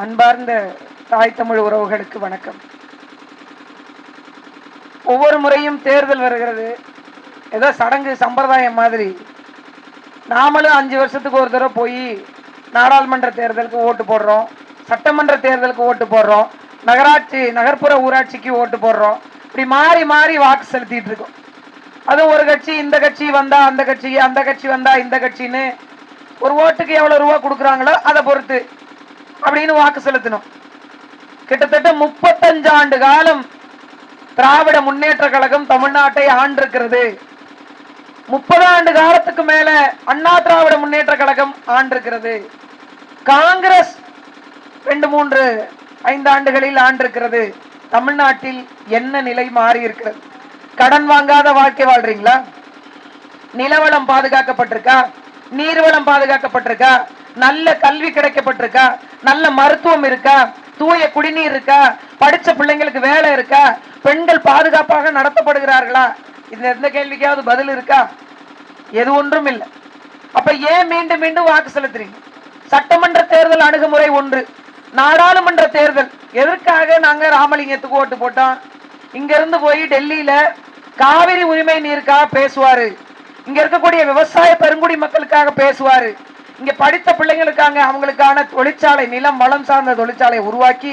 அன்பார்ந்த தாய் தமிழ் உறவுகளுக்கு வணக்கம். ஒவ்வொரு முறையும் தேர்தல் வருகிறது. ஏதோ சடங்கு சம்பிரதாயம் மாதிரி. நாமளும் அஞ்சு வருஷத்துக்கு ஒரு தடவை போய் நாடாளுமன்ற தேர்தலுக்கு ஓட்டு போடுறோம். சட்டமன்ற தேர்தலுக்கு ஓட்டு போடுறோம். நகராட்சி நகர்ப்புற ஊராட்சிக்கு ஓட்டு போடுறோம். இப்படி மாறி மாறி வாக்கு செலுத்திட்டு இருக்கோம். அதுவும் ஒரு கட்சி இந்த கட்சி வந்தா அந்த கட்சி அந்த கட்சி வந்தா இந்த கட்சின்னு ஒரு ஓட்டுக்கு எவ்வளவு ரூபா கொடுக்குறாங்களோ அதை பொறுத்து அப்படின்னு வாக்கு செலுத்தணும். கிட்டத்தட்ட முப்பத்தஞ்சு ஆண்டு காலம் திராவிட முன்னேற்ற கழகம் தமிழ்நாட்டை ஆண்டிருக்கிறது. முப்பது ஆண்டு காலத்துக்கு மேல அண்ணா திராவிட முன்னேற்ற கழகம் ஆண்டிருக்கிறது. காங்கிரஸ் ரெண்டு மூன்று ஐந்து ஆண்டுகளில் ஆண்டிருக்கிறது. தமிழ்நாட்டில் என்ன நிலை மாறி இருக்கிறது கடன் வாங்காத வாழ்க்கை வாழ்றீங்களா? நிலவளம் பாதுகாக்கப்பட்டிருக்கா? நீர்வளம் பாதுகாக்கப்பட்டிருக்கா? நல்ல கல்வி கிடைக்கப்பட்டிருக்கா? நல்ல மருத்துவம் இருக்கா? தூய குடிநீர் இருக்கா? படிச்ச பிள்ளைங்களுக்கு வேலை இருக்கா? பெண்கள் பாதுகாப்பாக நடத்தப்படுகிறார்களா? இந்த எந்த கேள்விக்காவது பதில் இருக்கா? எது ஒன்றும் இல்லை. அப்ப ஏன் மீண்டும் மீண்டும் வாக்கு செலுத்துறீங்க? சட்டமன்ற தேர்தல் அணுகுமுறை ஒன்று. நாடாளுமன்ற தேர்தல். எதற்காக நாங்க ராமலிங்கத்துக்கு ஓட்டு போட்டோம்? இங்க இருந்து போய் டெல்லியில காவிரி உரிமை நீருக்காக பேசுவாரு. இங்க இருக்கக்கூடிய விவசாய பெருங்குடி மக்களுக்காக பேசுவாரு. இங்க படித்த பிள்ளைங்களுக்காக அவங்களுக்கான தொழிற்சாலை நிலம் வளம் சார்ந்த தொழிற்சாலையை உருவாக்கி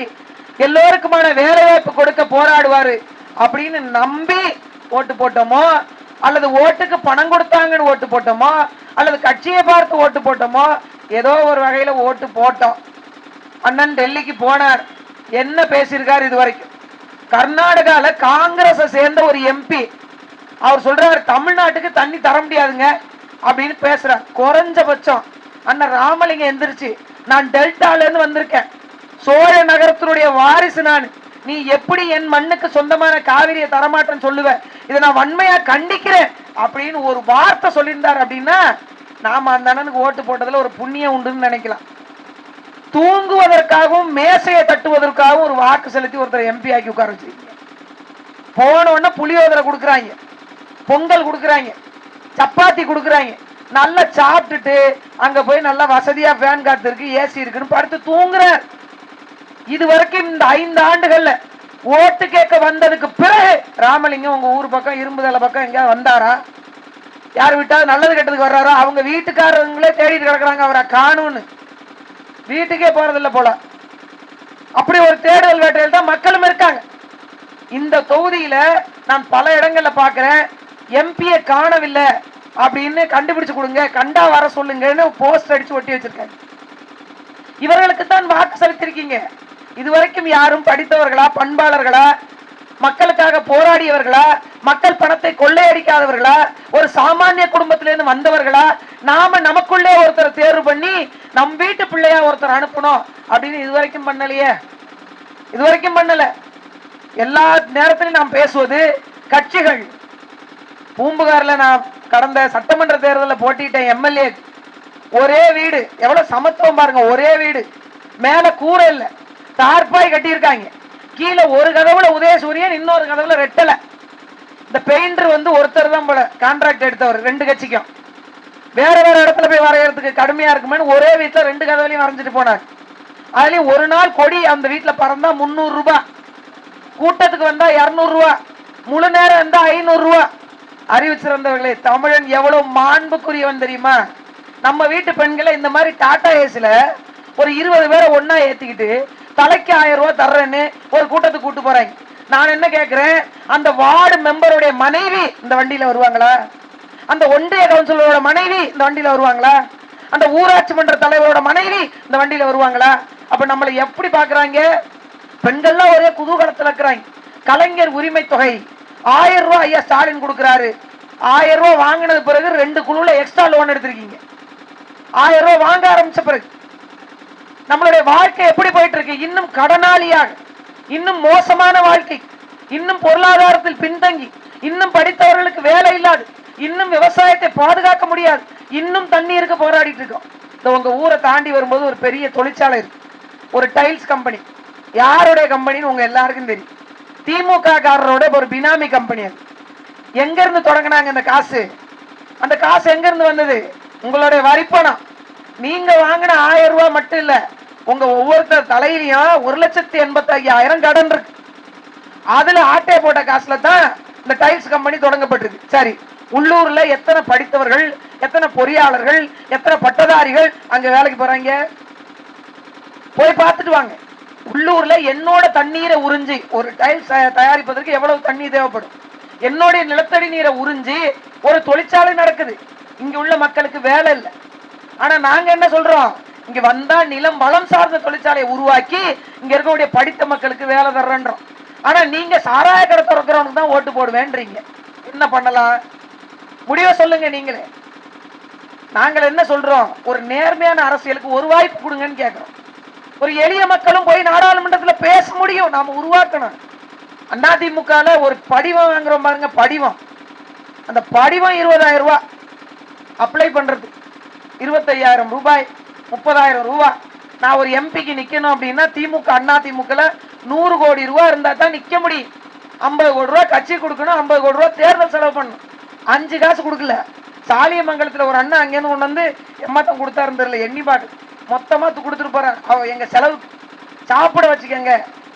எல்லோருக்குமான வேலை வாய்ப்பு கொடுக்க போராடுவாரு அப்படின்னு நம்பி ஓட்டு போட்டோமோ அல்லது ஓட்டுக்கு பணம் கொடுத்தாங்கன்னு ஓட்டு போட்டோமோ அல்லது கட்சியை பார்த்து ஓட்டு போட்டோமோ ஏதோ ஒரு வகையில ஓட்டு போட்டோம். அண்ணன் டெல்லிக்கு போனார். என்ன பேசியிருக்காரு இது வரைக்கும் கர்நாடகால காங்கிரஸை சேர்ந்த ஒரு எம்பி. அவர் சொல்றாரு தமிழ்நாட்டுக்கு தண்ணி தர முடியாதுங்க அப்படின்னு பேசுறார். குறைஞ்சபட்சம் அண்ணன் ராமலிங்கம் எந்திரிச்சு நான் டெல்டால இருந்து வந்திருக்கேன். சோழ நகரத்தினுடைய வாரிசு நான். நீ எப்படி என் மண்ணுக்கு சொந்தமான காவிரியை தரமாட்டேன்னு சொல்லுவ? இதை நான் வன்மையா கண்டிக்கிறேன் அப்படின்னு ஒரு வார்த்தை சொல்லியிருந்தார் அப்படின்னா நாம அந்த அண்ணனுக்கு ஓட்டு போட்டதுல ஒரு புண்ணியம் உண்டுன்னு நினைக்கலாம். தூங்குவதற்காகவும் மேசையை தட்டுவதற்காகவும் ஒரு வாக்கு செலுத்தி ஒருத்தர் எம்பி ஆக்கி உட்கார வச்சிருக்கீங்க. போன உடனே புளியோதரை கொடுக்குறாங்க. பொங்கல் கொடுக்குறாங்க. சப்பாத்தி கொடுக்குறாங்க. நல்லா சாப்பிட்டுட்டு அங்க போய் நல்லா வசதியா ஃபேன் காத்து இருக்கு ஏசி இருக்குன்னு படுத்து தூங்குறார். இது வரைக்கும் இந்த ஐந்து ஆண்டுகள்ல ஓட்டு கேட்க வந்ததுக்கு பிறகு ராமலிங்கம் உங்க ஊர் பக்கம் இரும்புதலை பக்கம் எங்கேயாவது வந்தாரா? யார் விட்டாவது நல்லது கெட்டதுக்கு வர்றாரோ? அவங்க வீட்டுக்காரங்களே தேடிட்டு கிடக்குறாங்க அவரை காணும்னு. வீட்டுக்கே போறதில்லை போல. அப்படி ஒரு தேடுதல் வேட்டையில் தான் மக்களும் இருக்காங்க. இந்த தொகுதியில நான் பல இடங்கள்ல பாக்குறேன் எம்பியை காணவில்லை. அப்படின்னு கண்டுபிடிச்சு கொடுங்க. கண்டா வர சொல்லுங்கன்னு போஸ்ட் அடிச்சு ஒட்டி வச்சிருக்காங்க இவர்களுக்கு தான் வாக்கு செலுத்திருக்கீங்க. இதுவரைக்கும் யாரும் படித்தவர்களா பண்பாளர்களா மக்களுக்காக போராடியவர்களா மக்கள் பணத்தை கொள்ளையடிக்காதவர்களா ஒரு சாமானிய குடும்பத்திலிருந்து வந்தவர்களா நாம நமக்குள்ளே ஒருத்தரை தேர்வு பண்ணி நம் வீட்டு பிள்ளையா ஒருத்தர் அனுப்பணும் அப்படின்னு இதுவரைக்கும் பண்ணலையே. இதுவரைக்கும் பண்ணல. எல்லா நேரத்திலும் நாம் பேசுவது கட்சிகள். பூம்புகாரில் நான் கடந்த சட்டமன்ற தேர்தலில் போட்டிட்டேன் எம்எல்ஏ ஒரே வீடு. எவ்வளோ சமத்துவம் பாருங்க ஒரே வீடு. மேலே கூரை இல்லை. தார்பாய் கட்டியிருக்காங்க. கீழே ஒரு கதவுல உதயசூரியன் இன்னொரு கதவுல ரெட்டலை. இந்த பெயிண்டர் வந்து ஒருத்தர் தான் போல கான்ட்ராக்ட் எடுத்தவர் ரெண்டு கட்சிக்கும். வேற வேற இடத்துல போய் வரைகிறதுக்கு கடுமையா இருக்குமே ஒரே வீட்டில் ரெண்டு கதவுலையும் வரைஞ்சிட்டு போனார். அதுலயும் ஒரு நாள் கொடி அந்த வீட்டில் பறந்தா முந்நூறு ரூபாய். கூட்டத்துக்கு வந்தா இரநூறுவா முழு நேரம் இருந்தா ஐநூறுரூவா அறிவு சிறந்தவர்களே தமிழன் எவ்வளவு மாண்புக்குரியவன் தெரியுமா? நம்ம வீட்டு பெண்களை இந்த மாதிரி டாடா ஏஸ்ல ஒரு இருபது பேரை ஒன்னா ஏத்திக்கிட்டு தலைக்கு ஆயிரம் ரூபாய் தர்றேன்னு ஒரு கூட்டத்துக்கு கூட்டு போறாங்க. நான் என்ன கேட்கிறேன் அந்த வார்டு மெம்பருடைய மனைவி இந்த வண்டியில வருவாங்களா? அந்த ஒன்றிய கவுன்சிலரோட மனைவி இந்த வண்டியில வருவாங்களா? அந்த ஊராட்சி மன்ற தலைவரோட மனைவி இந்த வண்டியில வருவாங்களா? அப்ப நம்மளை எப்படி பாக்குறாங்க? பெண்கள்லாம் ஒரே குதூகலத்துல இருக்கிறாங்க. கலைஞர் உரிமை தொகை ஆயிரம் ரூபாய் ஐயா ஸ்டாலின் கொடுக்குறாரு. ஆயிரம் ரூபாய் வாங்கினது பிறகு ரெண்டு குழுல எக்ஸ்ட்ரா லோன் எடுத்திருக்கீங்க. ஆயிரம் ரூபாய் வாங்க ஆரம்பிச்ச பிறகு நம்மளுடைய வாழ்க்கை எப்படி போயிட்டு இருக்கு இன்னும் கடனாளியாக இன்னும் மோசமான வாழ்க்கை இன்னும் பொருளாதாரத்தில் பின்தங்கி இன்னும் படித்தவர்களுக்கு வேலை இல்லாது இன்னும் விவசாயத்தை பாதுகாக்க முடியாது இன்னும் தண்ணீருக்கு போராடிட்டு இருக்கோம். இந்த உங்க ஊரை தாண்டி வரும்போது ஒரு பெரிய தொழிற்சாலை இருக்கு. ஒரு டைல்ஸ் கம்பெனி யாருடைய கம்பெனின்னு உங்க எல்லாருக்கும் தெரியும். திமுக காரரோட ஒரு பினாமி கம்பெனி அது. எங்க இருந்து தொடங்கினாங்க இந்த காசு? அந்த காசு எங்க இருந்து வந்தது? உங்களுடைய வரிப்பணம். நீங்க வாங்கின ஆயிரம் ரூபாய் மட்டும் இல்ல உங்க ஒவ்வொருத்தர் தலையிலையும் ஒரு லட்சத்தி எண்பத்தி ஐயாயிரம் கடன் இருக்கு. அதுல ஆட்டே போட்ட காசுல தான் இந்த டைல்ஸ் கம்பெனி தொடங்கப்பட்டிருக்கு சரி உள்ளூர்ல எத்தனை படித்தவர்கள் எத்தனை பொறியாளர்கள் எத்தனை பட்டதாரிகள் அங்க வேலைக்கு போறாங்க? போய் பார்த்துட்டு வாங்க. உள்ளூர்ல என்னோட தண்ணீரை உறிஞ்சி ஒரு டைல்ஸ் தயாரிப்பதற்கு எவ்வளவு தண்ணீர் தேவைப்படும்? என்னுடைய நிலத்தடி நீரை உறிஞ்சி ஒரு தொழிற்சாலை நடக்குது. இங்க உள்ள மக்களுக்கு வேலை இல்லை. ஆனா நாங்க என்ன சொல்றோம்? இங்க வந்தா நிலம் வளம் சார்ந்த தொழிற்சாலையை உருவாக்கி இங்க இருக்கக்கூடிய படித்த மக்களுக்கு வேலை தர்றன்றோம். ஆனா நீங்க சாராய கடை திறக்கிறவனுக்கு தான் ஓட்டு போடுவேன்றீங்க. என்ன பண்ணலாம்? முடிவை சொல்லுங்க நீங்களே. நாங்கள் என்ன சொல்றோம்? ஒரு நேர்மையான அரசியலுக்கு ஒரு வாய்ப்பு கொடுங்கன்னு கேட்கிறோம் ஒரு எளிய மக்களும் போய் நாடாளுமன்றத்துல பேச முடியும். நாம உருவாக்கணும். அதிமுகல ஒரு படிவம் வாங்குறோம் பாருங்க படிவம். அந்த படிவம் இருபதாயிரம் ரூபாய் அப்ளை பண்றது. இருபத்தையாயிரம் ரூபாய் முப்பதாயிரம் ரூபாய் நான் ஒரு எம்பிக்கு நிக்கணும் அப்படின்னா திமுக அண்ணா திமுகல நூறு கோடி ரூபாய் இருந்தா தான் நிக்க முடியும். ஐம்பது கோடி ரூபாய் கட்சி கொடுக்கணும் ஐம்பது கோடி ரூபாய் தேர்தல் செலவு பண்ணணும். அஞ்சு காசு கொடுக்கல. சாலியமங்கலத்துல ஒரு அண்ணன் அங்கேருந்து கொண்டு வந்து எம்மாத்தம் கொடுத்தாருன்னு தெரியல எண்ணி பாட்டு மொத்தமா கொடுத்துட்டு போறேன் அவ எங்க செலவு சாப்பிட வச்சுக்கோங்க.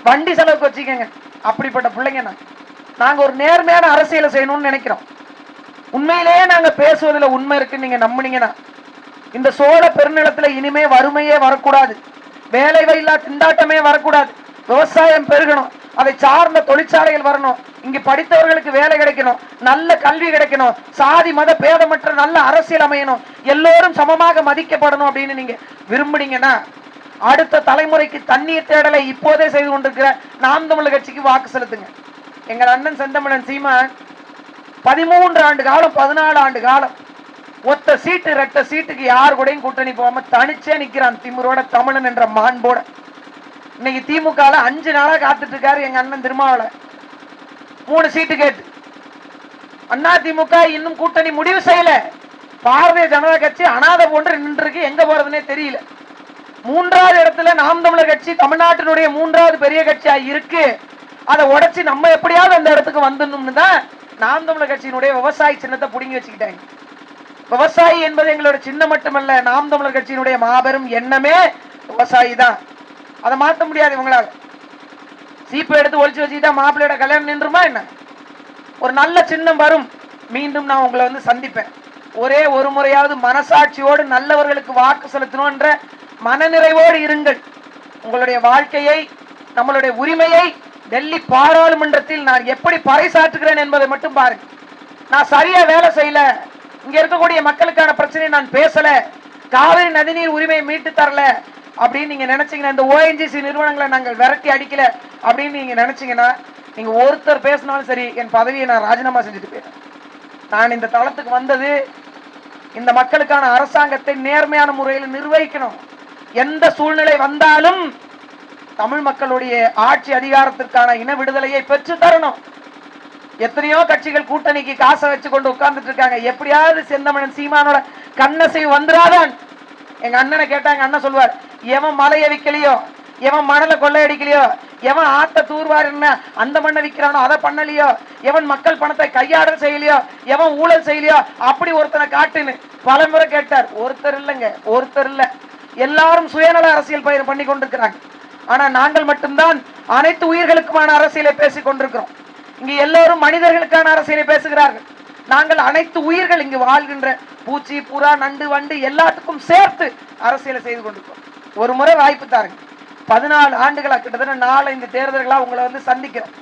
வண்டி செலவுக்கு வச்சுக்கோங்க. அப்படிப்பட்ட பிள்ளைங்க நான் நாங்க ஒரு நேர்மையான அரசியலை செய்யணும்னு நினைக்கிறோம். உண்மையிலேயே நாங்க பேசுவதுல உண்மை இருக்குன்னு நீங்க நம்புனீங்கன்னா இந்த சோழ பெருநிலத்துல இனிமே வறுமையே வரக்கூடாது. வேலை இல்லா திண்டாட்டமே வரக்கூடாது. விவசாயம் பெருகணும். அதை சார்ந்த தொழிற்சாலைகள் வரணும். இங்கு படித்தவர்களுக்கு வேலை கிடைக்கணும். நல்ல கல்வி கிடைக்கணும். சாதி மத பேதமற்ற நல்ல அரசியல் அமையணும். எல்லோரும் சமமாக மதிக்கப்படணும் அப்படின்னு நீங்க விரும்புனீங்கன்னா அடுத்த தலைமுறைக்கு தண்ணீர் தேடலை இப்போதே செய்து கொண்டிருக்கிற நாம் தமிழர் கட்சிக்கு வாக்கு செலுத்துங்க. எங்கள் அண்ணன் செந்தமிழன் சீமான் பதிமூன்று ஆண்டு காலம் பதினாலு ஆண்டு காலம் ஒத்த சீட்டு ரெட்ட சீட்டுக்கு யார் கூடயும் கூட்டணி போகாம தனிச்சே நிக்கிறான் திமுறோட தமிழன் என்ற மாண்போட இன்னைக்கு திமுகல அஞ்சு நாளா காத்துட்டு இருக்காரு எங்க அண்ணன் திருமாவள மூணு சீட்டு கேட்டு. அண்ணா திமுக இன்னும் கூட்டணி முடிவு செய்யல. பாரதிய ஜனதா கட்சி அனாத போன்று நின்று இருக்கு எங்க போறதுன்னே தெரியல. மூன்றாவது இடத்துல நாம் தமிழர் கட்சி தமிழ்நாட்டினுடைய மூன்றாவது பெரிய கட்சியா இருக்கு. அதை உடைச்சு நம்ம எப்படியாவது அந்த இடத்துக்கு வந்துடணும்னு தான் நாம் தமிழர் கட்சியினுடைய விவசாய சின்னத்தை புடுங்கி வச்சுக்கிட்டாங்க. விவசாயி என்பது எங்களோட சின்னம் மட்டுமல்ல நாம் தமிழர் கட்சியினுடைய மாபெரும் எண்ணமே விவசாயி தான். அதை மாற்ற முடியாது இவங்களால. சீப்பை எடுத்து ஒழிச்சு வச்சுக்கிட்டா மாப்பிள்ளையோட கல்யாணம் நின்றுமா என்ன? ஒரு நல்ல சின்னம் வரும். மீண்டும் நான் உங்களை வந்து சந்திப்பேன். ஒரே ஒரு முறையாவது மனசாட்சியோடு நல்லவர்களுக்கு வாக்கு செலுத்தணும்ன்ற மனநிறைவோடு இருங்கள். உங்களுடைய வாழ்க்கையை நம்மளுடைய உரிமையை டெல்லி பாராளுமன்றத்தில் நான் எப்படி பறைசாற்றுகிறேன் என்பதை மட்டும் பாருங்க நான் சரியா வேலை செய்யல. இங்க இருக்கக்கூடிய மக்களுக்கான பிரச்சனையை நான் பேசல. காவிரி நதிநீர் உரிமையை மீட்டு தரல. அப்படின்னு நீங்க நினைச்சீங்கன்னா இந்த ஓஎன்ஜிசி நிறுவனங்களை நாங்கள் விரட்டி அடிக்கல அப்படின்னு நீங்க நினைச்சீங்கன்னா நீங்க ஒருத்தர் பேசினாலும் சரி என் பதவியை நான் ராஜினாமா செஞ்சுட்டு போயிடுறேன். நான் இந்த தளத்துக்கு வந்தது இந்த மக்களுக்கான அரசாங்கத்தை நேர்மையான முறையில் நிர்வகிக்கணும். எந்த சூழ்நிலை வந்தாலும் தமிழ் மக்களுடைய ஆட்சி அதிகாரத்திற்கான இன விடுதலையை பெற்று தரணும். எத்தனையோ கட்சிகள் கூட்டணிக்கு காசை வச்சு கொண்டு உட்கார்ந்துட்டு இருக்காங்க. எப்படியாவது செந்தமணன் சீமானோட கண்ணசை வந்துடாதான் எங்க அண்ணனை கேட்டாங்க அண்ணன் சொல்வார் எவன் மலையை விற்கலையோ எவன் மணலை கொள்ளையடிக்கலையோ எவன் ஆத்த தூர்வார் என்ன அந்த மண்ணை விற்கிறானோ அதை பண்ணலையோ எவன் மக்கள் பணத்தை கையாடல் செய்யலையோ எவன் ஊழல் செய்யலையோ அப்படி ஒருத்தனை காட்டுன்னு பலமுறை கேட்டார். ஒருத்தர் இல்லைங்க ஒருத்தர் இல்லை. எல்லாரும் சுயநல அரசியல் பயிர் பண்ணி கொண்டிருக்கிறாங்க. ஆனா நாங்கள் மட்டும்தான் அனைத்து உயிர்களுக்குமான அரசியலை பேசிக் கொண்டிருக்கிறோம். இங்கு எல்லோரும் மனிதர்களுக்கான அரசியலை பேசுகிறார்கள். நாங்கள் அனைத்து உயிர்கள் இங்கு வாழ்கின்ற பூச்சி புறா நண்டு வண்டு எல்லாத்துக்கும் சேர்த்து அரசியலை செய்து கொண்டிருக்கிறோம். ஒரு முறை வாய்ப்பு தாருங்க. பதினாலு ஆண்டுகளா கிட்டத்தட்ட நாலஞ்சு தேர்தல்களா உங்களை வந்து சந்திக்கிறோம்.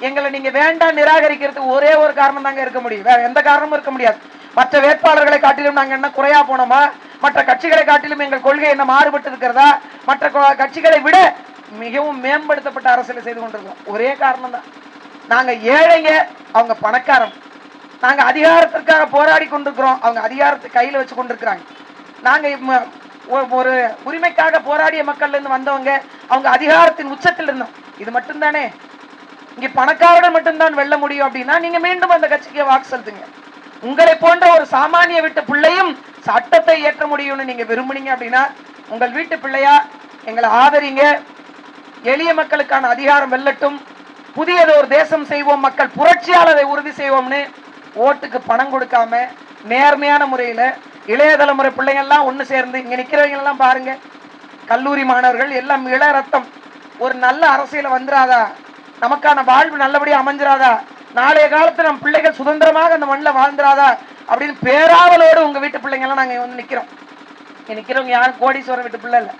எங்களை நீங்க வேண்டாம் நிராகரிக்கிறதுக்கு ஒரே ஒரு காரணம் தாங்க இருக்க முடியும். வேற எந்த காரணமும் இருக்க முடியாது. மற்ற வேட்பாளர்களை காட்டிலும் நாங்க என்ன குறையா போனோமா? மற்ற கட்சிகளை காட்டிலும் எங்கள் கொள்கை என்ன மாறுபட்டு இருக்கிறதா? மற்ற கட்சிகளை விட மிகவும் மேம்படுத்தப்பட்ட அரசியலை செய்து கொண்டிருக்கோம். ஒரே காரணம் தான். நாங்க ஏழைங்க அவங்க பணக்காரம் நாங்க அதிகாரத்திற்காக போராடி கொண்டிருக்கிறோம். அவங்க அதிகாரத்தை கையில வச்சு கொண்டிருக்கிறாங்க. நாங்க இம்ம- ஒரு உரிமைக்காக போராடிய மக்கள்லேருந்து வந்தவங்க அவங்க அதிகாரத்தின் உச்சத்தில் இருந்தோம் இது மட்டும்தானே? இங்க பணக்காரர்கள் மட்டும்தான் வெல்ல முடியும் அப்படின்னா நீங்க மீண்டும் அந்த கட்சிக்கு வாக்கு செலுத்துங்க. உங்களை போன்ற ஒரு சாமானிய வீட்டு பிள்ளையும் சட்டத்தை ஏற்ற முடியும்னு நீங்க விரும்புனீங்க அப்படின்னா உங்கள் வீட்டு பிள்ளையா எங்களை ஆதரிங்க. எளிய மக்களுக்கான அதிகாரம் வெல்லட்டும். புதியது ஒரு தேசம் செய்வோம் மக்கள் புரட்சியாளரை உறுதி செய்வோம்னு ஓட்டுக்கு பணம் கொடுக்காம நேர்மையான முறையில இளைய தலைமுறை பிள்ளைங்க எல்லாம் சேர்ந்து இங்க நிக்கிறவங்க எல்லாம் பாருங்க. கல்லூரி மாணவர்கள் எல்லாம் இள ரத்தம் ஒரு நல்ல அரசியல வந்துராதா நமக்கான வாழ்வு நல்லபடியாக அமைஞ்சிடாதா நாளைய காலத்துல நம்ம பிள்ளைகள் சுதந்திரமாக அந்த மண்ணில் வாழ்ந்துராதா அப்படின்னு பேராவலோடு உங்க வீட்டு பிள்ளைங்க எல்லாம் நாங்க வந்து நிக்கிறோம். நிக்கிறவங்க யாரும் கோடீஸ்வரன் வீட்டு பிள்ளை இல்ல.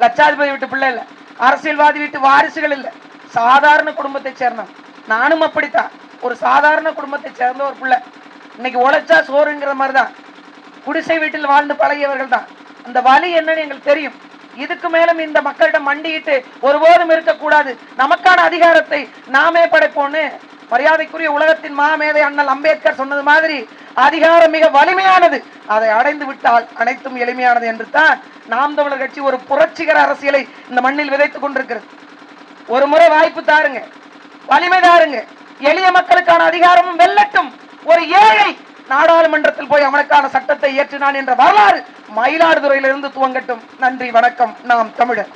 லட்சாதிபதி வீட்டு பிள்ளை இல்ல. அரசியல்வாதி வீட்டு வாரிசுகள் இல்ல. சாதாரண குடும்பத்தை சேர்ந்தோம் நானும் அப்படித்தான். ஒரு சாதாரண குடும்பத்தை சேர்ந்த ஒரு பிள்ளை. இன்னைக்கு உழைச்சா சோறுங்கிற மாதிரி தான் குடிசை வீட்டில் வாழ்ந்து பழகியவர்கள் தான். அந்த வலி என்னன்னு எங்களுக்கு தெரியும். இதுக்கு மேலும் இந்த மக்களிடம் மண்டியிட்டு ஒருபோதும் இருக்கக்கூடாது. நமக்கான அதிகாரத்தை நாமே படைப்போம்னு மரியாதைக்குரிய உலகத்தின் மாமேதை அண்ணல் அம்பேத்கர் சொன்னது மாதிரி அதிகாரம் மிக வலிமையானது. அதை அடைந்து விட்டால் அனைத்தும் எளிமையானது என்று தான் நாம் தமிழர் கட்சி ஒரு புரட்சிகர அரசியலை இந்த மண்ணில் விதைத்துக் கொண்டிருக்கிறது. ஒரு முறை வாய்ப்பு தாருங்க. வலிமை தாருங்க. எளிய மக்களுக்கான அதிகாரமும் வெல்லட்டும். ஒரு ஏழை நாடாளுமன்றத்தில் போய் அவனுக்கான சட்டத்தை இயற்றினான் என்ற வரலாறு மயிலாடுதுறையிலிருந்து துவங்கட்டும். நன்றி வணக்கம். நாம் தமிழர்.